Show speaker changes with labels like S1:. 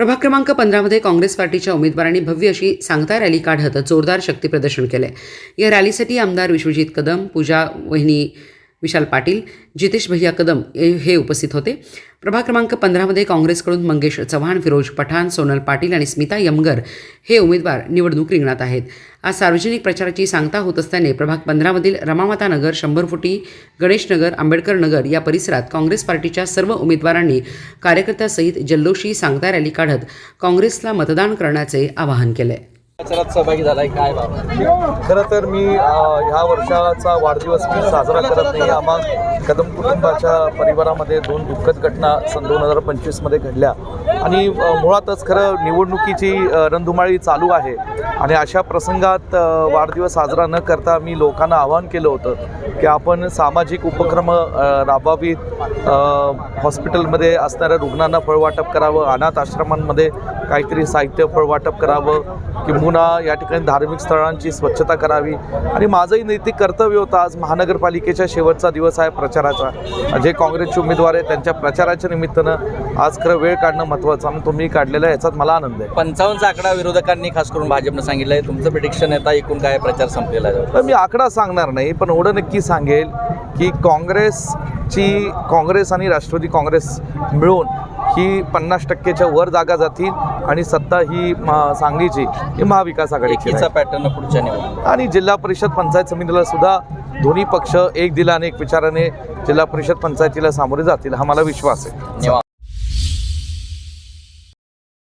S1: प्रभाग क्रमांक पंधरामध्ये काँग्रेस पार्टीच्या उमेदवारांनी भव्य अशी सांगता रॅली काढत जोरदार शक्तीप्रदर्शन केलंय. या रॅलीसाठी आमदार विश्वजित कदम पूजा वहिनी विशाल पाटील जितेश भैया कदम हे उपस्थित होते. प्रभाग क्रमांक पंधरामध्ये काँग्रेसकडून मंगेश चव्हाण फिरोज पठाण सोनल पाटील आणि स्मिता यमगर हे उमेदवार निवडणूक रिंगणात आहेत. आज सार्वजनिक प्रचाराची सांगता होत असल्याने प्रभाग पंधरामधील रमामाता नगर शंभर फुटी गणेशनगर आंबेडकर नगर या परिसरात काँग्रेस पार्टीच्या सर्व उमेदवारांनी कार्यकर्त्यासहित जल्लोषी सांगता रॅली काढत काँग्रेसला मतदान करण्याचे आवाहन केले
S2: प्रचारात सहभागी झालाय काय बाबा?
S3: खरं तर मी ह्या वर्षाचा वाढदिवस मी साजरा करत नाही. आम्हा कदम कुटुंबाच्या परिवारामध्ये दोन दुःखद घटना सन दोन हजार पंचवीसमध्ये घडल्या. आणि मुळातच खरं निवडणुकीची रणधुमाळी चालू आहे. आणि अशा प्रसंगात वाढदिवस साजरा न करता मी लोकांना आवाहन केलं होतं की आपण सामाजिक उपक्रम राबवावीत. हॉस्पिटलमध्ये असणाऱ्या रुग्णांना फळवाटप करावं. अनाथ आश्रमांमध्ये काहीतरी साहित्य फळवाटप करावं किंबहुना या ठिकाणी धार्मिक स्थळांची स्वच्छता करावी. आणि माझंही नैतिक कर्तव्य होतं आज महानगरपालिकेच्या शेवटचा दिवस आहे प्रचाराचा. जे काँग्रेसचे उमेदवार आहेत त्यांच्या प्रचाराच्या निमित्तानं आज खरं वेळ काढणं महत्त्वाचं आणि तुम्ही काढलेला आहे याचाच मला आनंद आहे.
S2: पंचावन्नचा आकडा विरोधकांनी खास करून भाजपनं सांगितलंय तुमचं प्रिडिक्शन आहे एकूण काय प्रचार संपलेला आहे?
S3: तर मी आकडा सांगणार नाही पण एवढं नक्की सांगेल की काँग्रेसची काँग्रेस आणि राष्ट्रवादी काँग्रेस मिळून ही पन्नास टक्केच्या वर जागा जातील. आणि सत्ता ही सांगलीची ही महाविकास आघाडीची.
S2: पॅटर्न पुढच्या निवडणूक
S3: आणि जिल्हा परिषद पंचायत समितीला सुद्धा दोन्ही पक्ष एक दिलाने एक विचाराने जिल्हा परिषद पंचायतीला सामोरे जातील हा मला विश्वास आहे